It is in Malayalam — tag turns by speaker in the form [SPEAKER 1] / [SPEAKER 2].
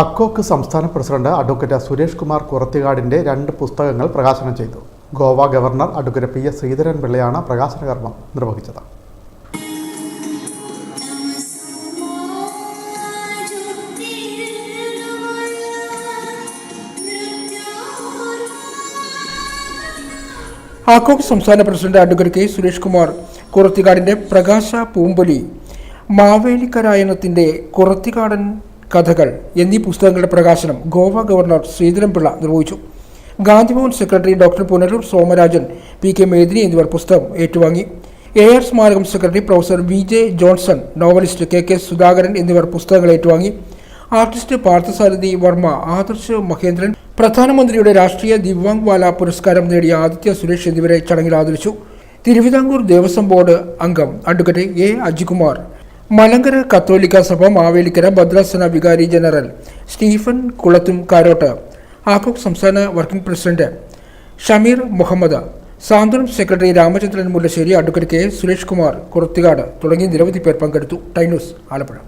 [SPEAKER 1] അക്കോക്ക് സംസ്ഥാന പ്രസിഡന്റ് അഡ്വക്കേറ്റ് സുരേഷ് കുമാർ കുറത്തികാടിന്റെ രണ്ട് പുസ്തകങ്ങൾ പ്രകാശനം ചെയ്തു. Goa governor advocate P S Sreedharan പിള്ളയാണ് പ്രകാശന കർമ്മം നിർവഹിച്ചത്.
[SPEAKER 2] ആക്കോക്ക് സംസ്ഥാന president advocate K Suresh Kumar കുറത്തികാടിന്റെ പ്രകാശ പൂമ്പൊലി മാവേലിക്കരായണത്തിന്റെ കുറത്തിക്കാടൻ കഥകൾ എന്നീ പുസ്തകങ്ങളുടെ പ്രകാശനം ഗോവ ഗവർണർ ശ്രീധരൻപിള്ള നിർവഹിച്ചു. Gandhi Bhavan secretary doctor Punaroor Somarajan P K Medini എന്നിവർ പുസ്തകം ഏറ്റുവാങ്ങി. എ ആർ സ്മാരകം secretary professor V J Johnson novelist K K Sudhakaran എന്നിവർ പുസ്തകങ്ങൾ ഏറ്റുവാങ്ങി. ആർട്ടിസ്റ്റ് പാർത്ഥസാരഥി വർമ്മ ആദർശ് മഹേന്ദ്രൻ പ്രധാനമന്ത്രിയുടെ രാഷ്ട്രീയ ദിവ്യാംഗ് വാല പുരസ്കാരം നേടിയ ആദിത്യ സുരേഷ് എന്നിവരെ ചടങ്ങിൽ ആദരിച്ചു. തിരുവിതാംകൂർ ദേവസ്വം ബോർഡ് അംഗം അഡ്വക്കേറ്റ് എ അജികുമാർ മലങ്കര കത്തോലിക്ക സഭ മാവേലിക്കര ഭദ്രാസന വികാരി ജനറൽ സ്റ്റീഫൻ കുളത്തും കാരോട്ട്. ആക്കോക് സംസ്ഥാന വർക്കിംഗ് പ്രസിഡന്റ് ഷമീർ മുഹമ്മദ്. സാന്ത്വനം secretary Ramachandran Mullassery advocate K Suresh Kumar Kurathikad തുടങ്ങി നിരവധി പേർ പങ്കെടുത്തു. ടൈനൂസ് ആലപ്പുഴ.